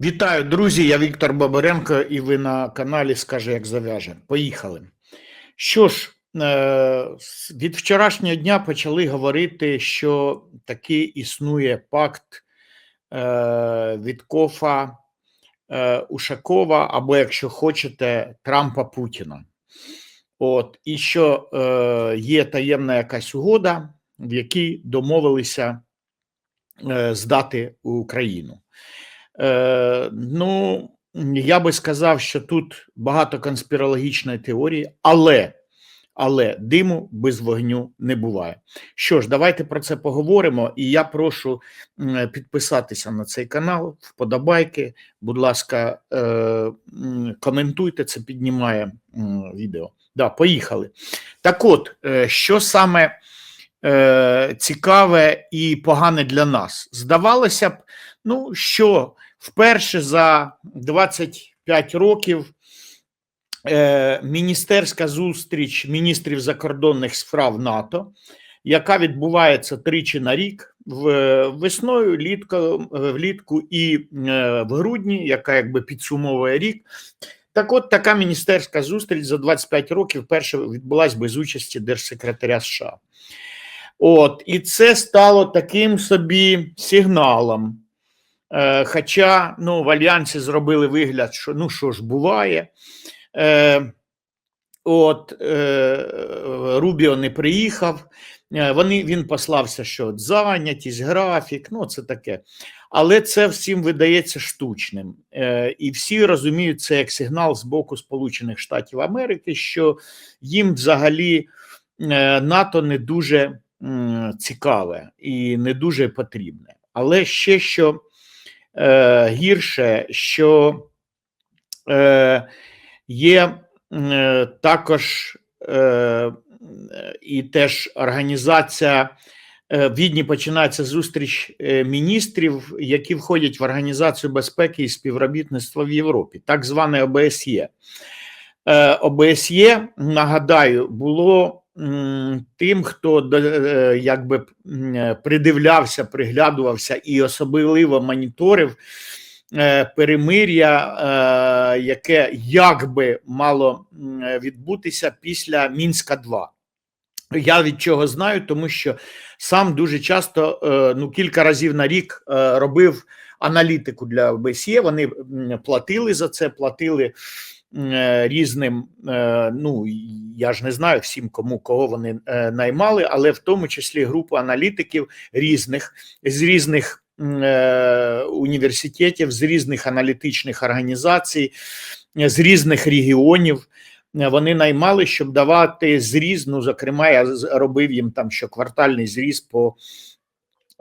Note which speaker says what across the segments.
Speaker 1: Вітаю, друзі! Я Віктор Бабаренко, і ви на каналі Скаже, як зав'яже. Поїхали. Що ж, е, від вчорашнього дня почали говорити, що таки існує пакт е, Віткофа е, Ушакова, або, якщо хочете, Трампа Путіна. От, і що є таємна якась угода, в якій домовилися здати Україну. Е, ну, я би сказав, що тут багато конспірологічної теорії, але, але диму без вогню не буває. Що ж, давайте про це поговоримо. І я прошу підписатися на цей канал, вподобайки. Будь ласка, е, коментуйте, це піднімає відео. Да, поїхали. Так от, е, що саме цікаве і погане для нас? Здавалося б, ну що вперше за 25 років е, міністерська зустріч міністрів закордонних справ НАТО, яка відбувається тричі на рік в весною, літко, влітку і е, в грудні, яка якби підсумовує рік. Так от така міністерська зустріч за 25 років перша відбулась без участі держсекретаря США. От, і це стало таким собі сигналом. Е, Хоча ну, в Альянсі зробили вигляд, що ну що ж буває. Е, От е, Рубіо не приїхав. Е, Вони, він послався, що от зайнятість, графік, ну це таке. Але це всім видається штучним. Е, І всі розуміють це як сигнал з боку Сполучених Штатів Америки, що їм взагалі е, НАТО не дуже цікаве і не дуже потрібне. Але ще що е, гірше, що е, є е, також і теж організація. В Відні починається зустріч міністрів, які входять в Організацію безпеки і співробітництва в Європі, так зване ОБСЄ. ОБСЄ, нагадаю, було тим, хто до- е, якби е, придивлявся, приглядувався і особливо моніторив е, перемир'я, е, яке якби мало е, відбутися після Мінська 2 я від чого знаю, тому що сам дуже часто, е, ну кілька разів на рік е, робив аналітику для ОБСЄ. Вони платили за це, платили е, різним. е, Ну я ж не знаю всім, кому кого вони е, наймали, але в тому числі групу аналітиків різних з різних е, університетів, з різних аналітичних організацій, е, з різних регіонів. Е, Вони наймали, щоб давати зріз. Ну, зокрема, я робив їм там щоквартальний зріз по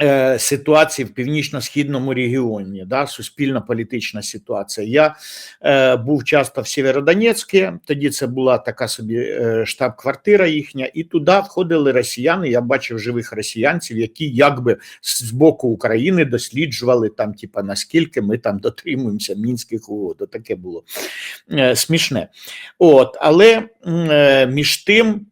Speaker 1: е, ситуації в північно-східному регіоні, да, суспільно-політична ситуація. Я е, був часто в Сєвєродонецьку, тоді це була така собі е, штаб-квартира їхня, і туди входили росіяни. Я бачив живих росіянців, які якби з боку України досліджували там, типа, наскільки ми там дотримуємося мінських угод. Таке було е, смішне. От, але е, між тим.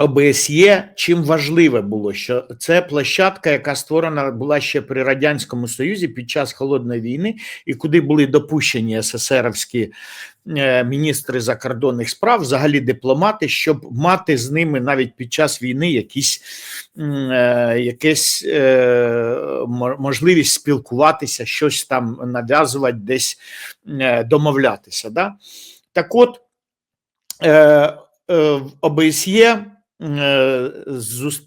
Speaker 1: ОБСЄ чим важливе було, що це площадка, яка створена була ще при радянському союзі під час холодної війни, і куди були допущені СССРівські е, міністри закордонних справ, взагалі дипломати, щоб мати з ними навіть під час війни якісь е, якесь е, можливість спілкуватися, щось там нав'язувати, десь домовлятися. Да? Так от ОБСЄ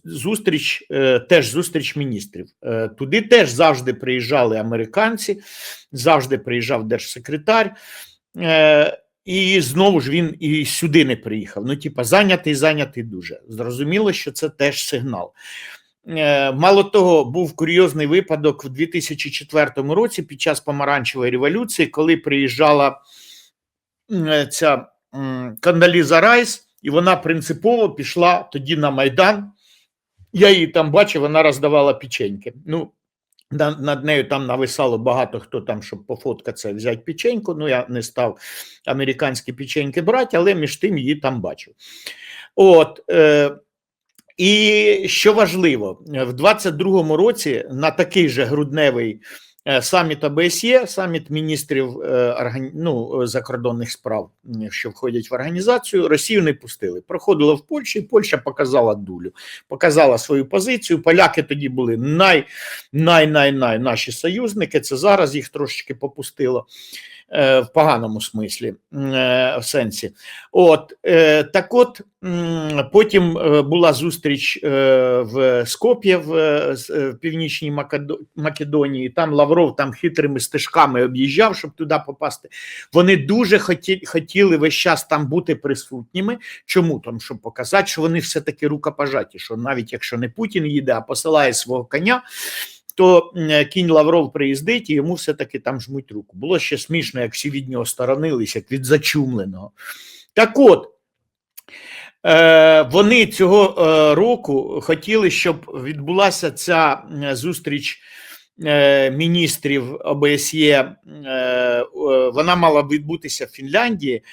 Speaker 1: зустріч, е, теж зустріч міністрів. Е, Туди теж завжди приїжджали американці, завжди приїжджав держсекретар. Е, І знову ж він і сюди не приїхав. Ну, типа, зайнятий, зайнятий дуже. Зрозуміло, що це теж сигнал. Е, Мало того, був курйозний випадок в 2004 році під час помаранчевої революції, коли приїжджала е, ця Кандаліза Райс, і вона принципово пішла тоді на Майдан. Я її там бачив, вона роздавала печеньки. Ну, над нею там нависало багато хто там, щоб пофоткатися, взяти печеньку. Ну, я не став американські печеньки брати, але між тим її там бачив. От, е, і що важливо, в 22-му році на такий же грудневий саміт ОБСЄ, саміт міністрів е, ну, е, закордонних справ, що входять в організацію, Росію не пустили. Проходило в Польщі, і Польща показала дулю, показала свою позицію. Поляки тоді були най, най, най, най наші союзники. Це зараз їх трошечки попустило е, в поганому смислі е, в сенсі. От е, так, от потім е, була зустріч е, в Скоп'є в, е, е, північній Македонії. Там Лавров там хитрими стежками об'їжджав, щоб туди попасти. Вони дуже хотіли весь час там бути присутніми. Чому? Тому щоб показати, що вони все-таки рукопожаті, що навіть якщо не Путін їде, а посилає свого коня. То кінь Лавров приїздить і йому все-таки там жмуть руку. Було ще смішно, як всі від нього сторонились, як від зачумленого. Так от, е, вони цього е, року хотіли, щоб відбулася ця зустріч е, міністрів ОБСЄ. Вона мала відбутися в Фінляндії,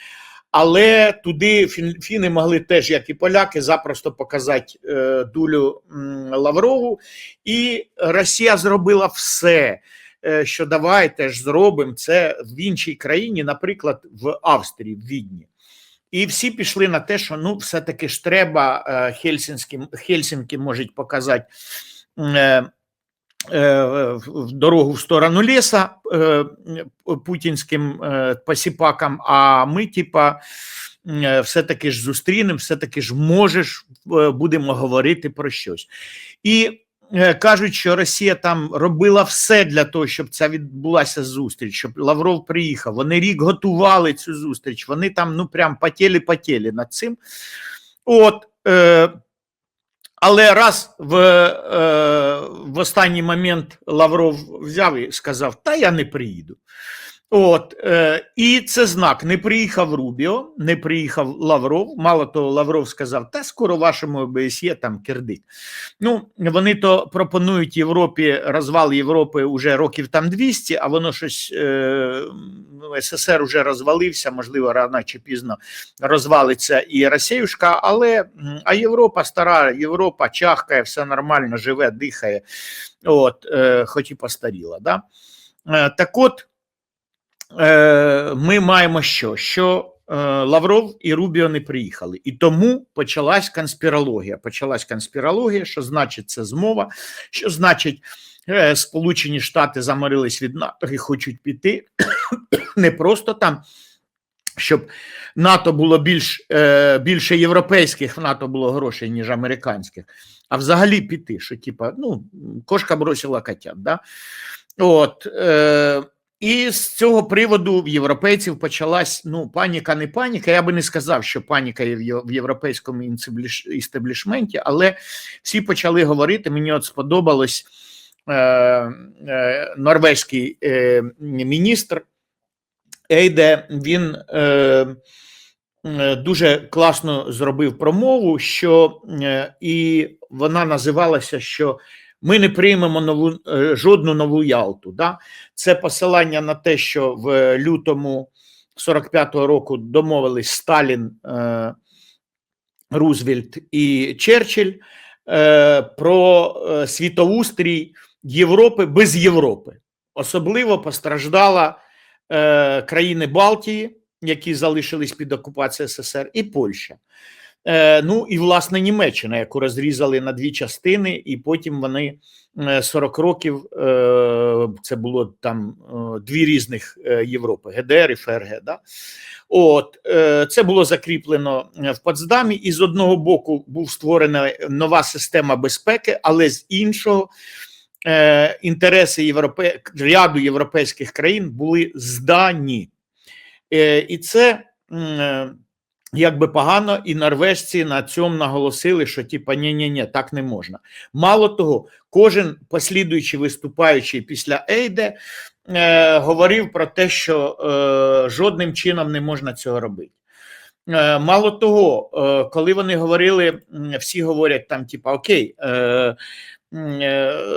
Speaker 1: але туди фіни могли теж, як і поляки, запросто показати е, дулю Лаврову. І Росія зробила все, е, що давайте ж зробимо це в іншій країні, наприклад, в Австрії, в Відні. І всі пішли на те, що ну, все-таки ж треба е, Хельсінські, Хельсінки можуть показати в дорогу в сторону леса е, путінським е, посіпакам, а ми, типа, е, все-таки ж зустрінемо, все-таки ж можеш, е, будемо говорити про щось. І е, кажуть, що Росія там робила все для того, щоб ця відбулася зустріч, щоб Лавров приїхав. Вони рік готували цю зустріч. Вони там ну прям потєлі-потєлі над цим. От, е, але раз в, е, в останній момент Лавров взяв і сказав: Та я не приїду. От, е, і це знак. Не приїхав Рубіо, не приїхав Лавров. Мало того, Лавров сказав: Та скоро вашому ОБСЄ там кирдик. Ну, вони то пропонують Європі розвал Європи вже років там 200, а воно щось е, ну, СССР вже розвалився, можливо, рано чи пізно розвалиться і Росіюшка, але а Європа стара, Європа чахкає, все нормально, живе, дихає, от, е, хоч і постаріла. Да? Е, так от, ми маємо що? Що е, Лавров і Рубіо не приїхали. І тому почалась конспірологія. Почалась конспірологія, що значить це змова, що значить. е, Сполучені Штати заморились від НАТО і хочуть піти не просто там, щоб НАТО було більш, е, більше європейських в НАТО було грошей, ніж американських, а взагалі піти, що типа, ну, кошка бросила котят. Да? От, е, і з цього приводу в європейців почалась ну, паніка, не паніка. Я би не сказав, що паніка є в європейському істеблішменті, але всі почали говорити. Мені от сподобалось е, е, норвезький е, міністр Ейде. Він е, е, дуже класно зробив промову, що е, і вона називалася, що ми не приймемо нову е, жодну нову Ялту. Да? Це посилання на те, що в лютому 45-го року домовились Сталін, е, Рузвельт і Черчилль е, про е, світоустрій Європи без Європи. Особливо постраждала е, країни Балтії, які залишились під окупацією СССР, і Польща. Е, ну і власне Німеччина, яку розрізали на дві частини, і потім вони е, 40 років е, це було там е, дві різних е, Європи: ГДР і ФРГ. Да? От е, це було закріплено е, в Потсдамі, і з одного боку був створена нова система безпеки, але з іншого. Е, інтереси європе... ряду європейських країн були здані. Е, і це е, якби погано, і норвежці на цьому наголосили, що типа ні ні ні так не можна. Мало того, кожен послідуючий виступаючий після Ейде е, говорив про те, що е, жодним чином не можна цього робити. Е, Мало того, е, коли вони говорили, всі говорять там, типа, окей, е,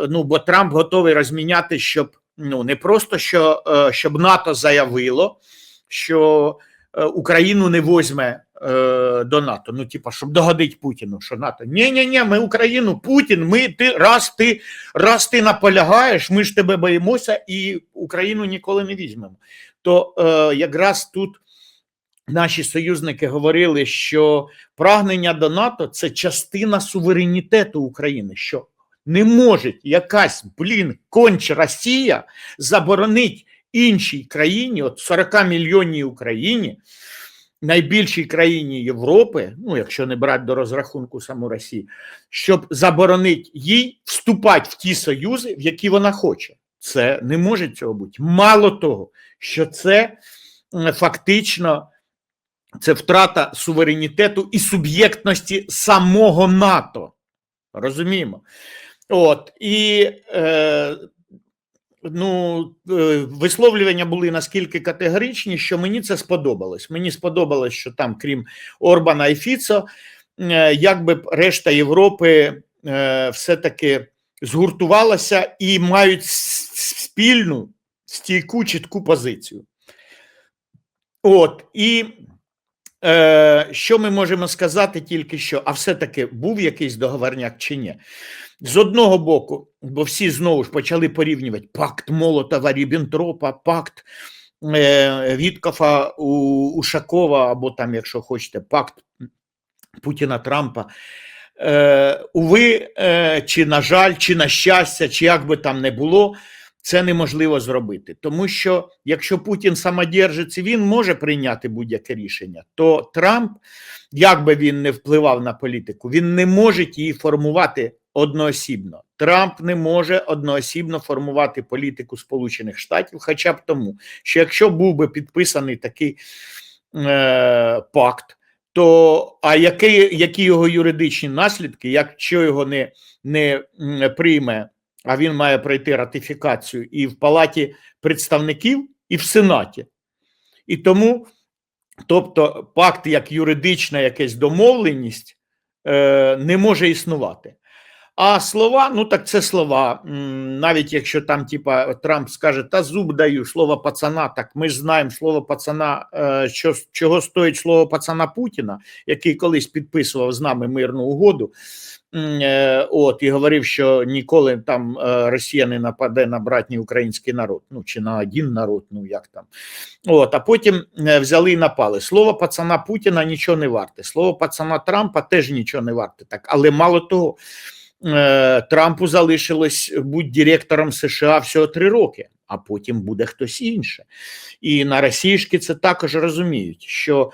Speaker 1: ну бо Трамп готовий розміняти, щоб ну не просто що, щоб НАТО заявило, що Україну не возьме е, до НАТО. Ну, типа, щоб догодити Путіну, що НАТО. Ні, ні, ні, ми Україну, Путін, ми ти раз ти раз ти наполягаєш, ми ж тебе боїмося і Україну ніколи не візьмемо. То е, якраз тут наші союзники говорили, що прагнення до НАТО це частина суверенітету України. що не може якась, блін, конч Росія заборонить іншій країні, от 40 мільйонній Україні, найбільшій країні Європи, ну якщо не брати до розрахунку саму Росію, щоб заборонити їй вступати в ті союзи, в які вона хоче. Це не може цього бути. Мало того, що це фактично це втрата суверенітету і суб'єктності самого НАТО. Розуміємо. От і е, ну, е, висловлювання були наскільки категоричні, що мені це сподобалось. Мені сподобалось, що там, крім Орбана і Фіцо, е, якби решта Європи е, все-таки згуртувалася і мають спільну стійку, чітку позицію. От і е, що ми можемо сказати тільки що, а все-таки був якийсь договорняк чи ні? З одного боку, бо всі знову ж почали порівнювати пакт Молотова, Ріббентропа, пакт е, Віткофа, У- Ушакова, або там, якщо хочете, пакт Путіна Трампа. Е, уви, е, чи на жаль, чи на щастя, чи як би там не було, це неможливо зробити. Тому що якщо Путін самодержець, і він може прийняти будь-яке рішення, то Трамп, як би він не впливав на політику, він не може її формувати одноосібно. Трамп не може одноосібно формувати політику Сполучених Штатів, хоча б тому, що якщо був би підписаний такий е, пакт, то а які, які його юридичні наслідки, якщо його не, не прийме, а він має пройти ратифікацію і в Палаті представників, і в Сенаті. І тому, тобто, пакт як юридична якась домовленість е, не може існувати. А слова, ну так це слова. Навіть якщо там, типа, Трамп скаже, та зуб даю, слово пацана, так ми ж знаємо слово пацана, е, що, чого стоїть слово пацана Путіна, який колись підписував з нами мирну угоду. Е, От і говорив, що ніколи там е, Росія не нападе на братній український народ, ну чи на один народ, ну як там. От, а потім взяли і напали. Слово пацана Путіна нічого не варте. Слово пацана Трампа теж нічого не варте. Так, але мало того, Трампу залишилось бути директором США всього три роки, а потім буде хтось інше. І на російські це також розуміють, що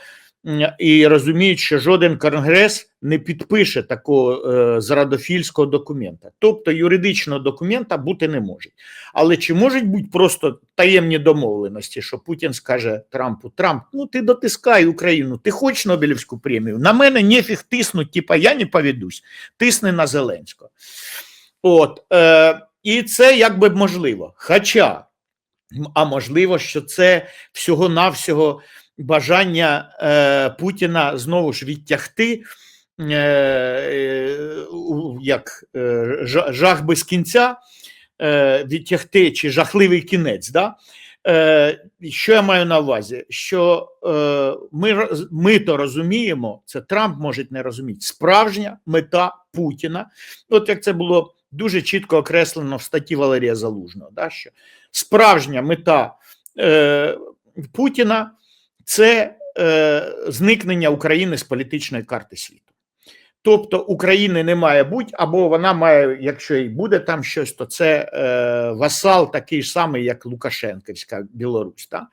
Speaker 1: і розуміють, що жоден конгрес не підпише такого е, зрадофільського документа. Тобто юридичного документа бути не може. Але чи можуть бути просто таємні домовленості, що Путін скаже Трампу: Трамп, ну ти дотискай Україну, ти хочеш Нобелівську премію? На мене нефіг тиснуть, типа я не поведусь, тисни на Зеленського. От, е, і це якби можливо. Хоча, а можливо, що це всього-навсього бажання е, Путіна знову ж відтягти. е, Як е, жах без кінця е, відтягти чи жахливий кінець. Да? Що я маю на увазі? Що ми, ми то розуміємо, це Трамп може не розуміти. Справжня мета Путіна, от як це було дуже чітко окреслено в статті Валерія Залужного, да, що справжня мета Путіна це е, зникнення України з політичної карти світу. Тобто України не має бути, або вона має, якщо і буде там щось, то це е, васал такий самий, як Лукашенківська Білорусь. Та?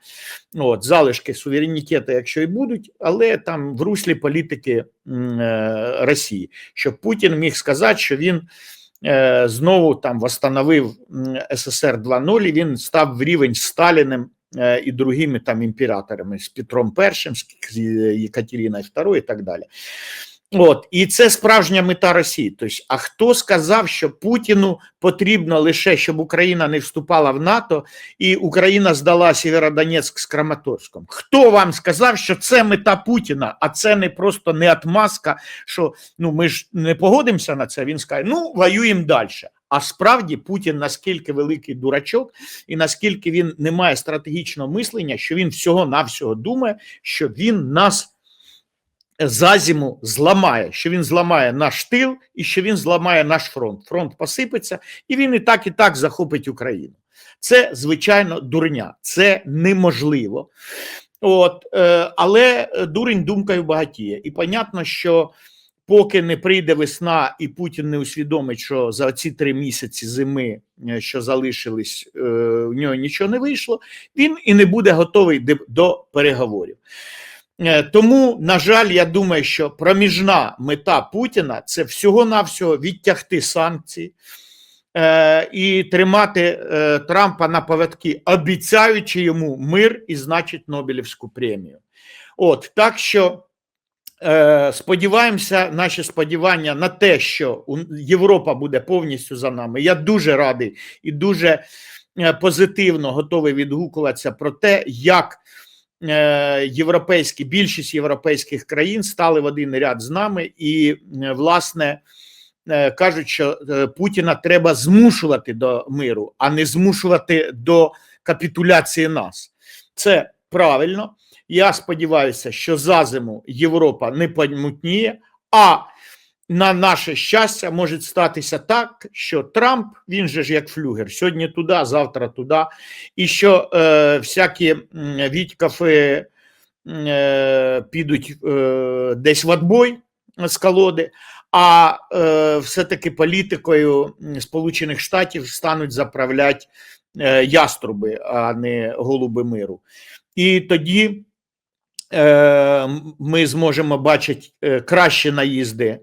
Speaker 1: От, залишки суверенітету, якщо і будуть, але там в руслі політики е, Росії, щоб Путін міг сказати, що він е, знову там восстановив СССР 2.0, і він став в рівень з Сталіним і другими там імператорами, з Петром І, з Єкатериною II і так далі. От і це справжня мета Росії. Тобто, а хто сказав, що Путіну потрібно лише щоб Україна не вступала в НАТО і Україна здала Сєвєродонецьк з Краматорськом? Хто вам сказав, що це мета Путіна, а це не просто не отмазка, що ну ми ж не погодимося на це? Він скаже: ну воюємо далі. А справді Путін наскільки великий дурачок, і наскільки він не має стратегічного мислення, що він всього навсього думає, що він нас за зиму зламає, що він зламає наш тил і що він зламає наш фронт. Фронт посипеться, і він і так, і так захопить Україну. Це звичайно дурня, це неможливо. От, е, але дурень думкою багатіє. І понятно, що поки не прийде весна, і Путін не усвідомить, що за ці три місяці зими, е, що залишились, е, в нього нічого не вийшло, він і не буде готовий до переговорів. Е, Тому, на жаль, я думаю, що проміжна мета Путіна це всього-навсього відтягти санкції і тримати Трампа на поводки, обіцяючи йому мир і, значить, Нобелівську премію. От так що сподіваємося, наші сподівання на те, що Європа буде повністю за нами. Я дуже радий і дуже е, позитивно готовий відгукуватися про те, як е, європейські більшість європейських країн стали в один ряд з нами, і е, власне е, кажуть, що е, Путіна треба змушувати до миру, а не змушувати до капітуляції нас. Це правильно. Я сподіваюся, що за зиму Європа не помутніє, а на наше щастя може статися так, що Трамп, він же ж як флюгер, сьогодні туди, завтра туди, і що е, всякі м, е, підуть е, десь в отбой з колоди, а е, все-таки політикою Сполучених Штатів стануть заправляти е, яструби, а не голуби миру. І тоді ми зможемо бачити е, кращі наїзди,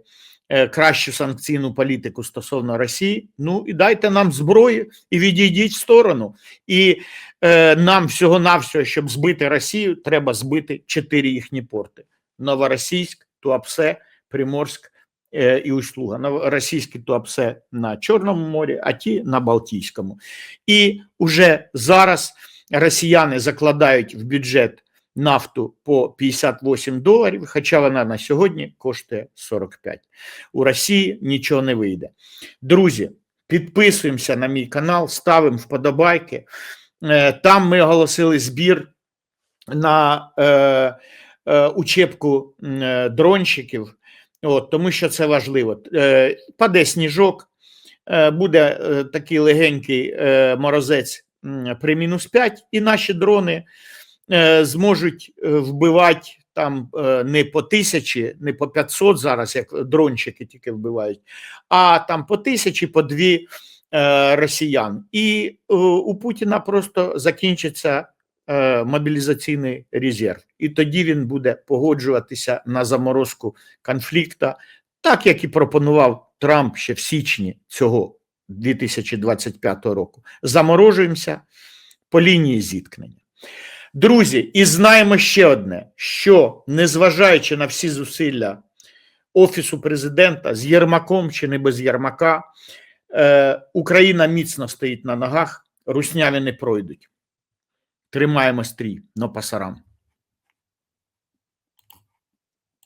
Speaker 1: е, кращу санкційну політику стосовно Росії. Ну і дайте нам зброї і відійдіть в сторону. І е, нам всього-навсього, щоб збити Росію, треба збити чотири їхні порти: Новоросійськ, Туапсе, Приморськ е, і Услуга. Новоросійські Туапсе на Чорному морі, а ті на Балтійському. І уже зараз росіяни закладають в бюджет нафту по 58 доларів, хоча вона на сьогодні коштує 45. У Росії нічого не вийде. Друзі, підписуємося на мій канал, ставимо вподобайки. Е, Там ми оголосили збір на е, е, учебку е, дронщиків, от, тому що це важливо. Е, Паде сніжок, е, буде е, такий легенький е, морозець при мінус 5, і наші дрони зможуть е, вбивати там е, не по тисячі, не по 500 зараз, як дрончики тільки вбивають, а там по тисячі, по дві е, росіян. І е, у Путіна просто закінчиться е, мобілізаційний резерв. І тоді він буде погоджуватися на заморозку конфлікта, так як і пропонував Трамп ще в січні цього 2025 року. Заморожуємося по лінії зіткнення. Друзі, і знаємо ще одне: що незважаючи на всі зусилля Офісу президента з Єрмаком чи не без Єрмака, е, Україна міцно стоїть на ногах, русняві не пройдуть. Тримаємо стрій, но пасарам.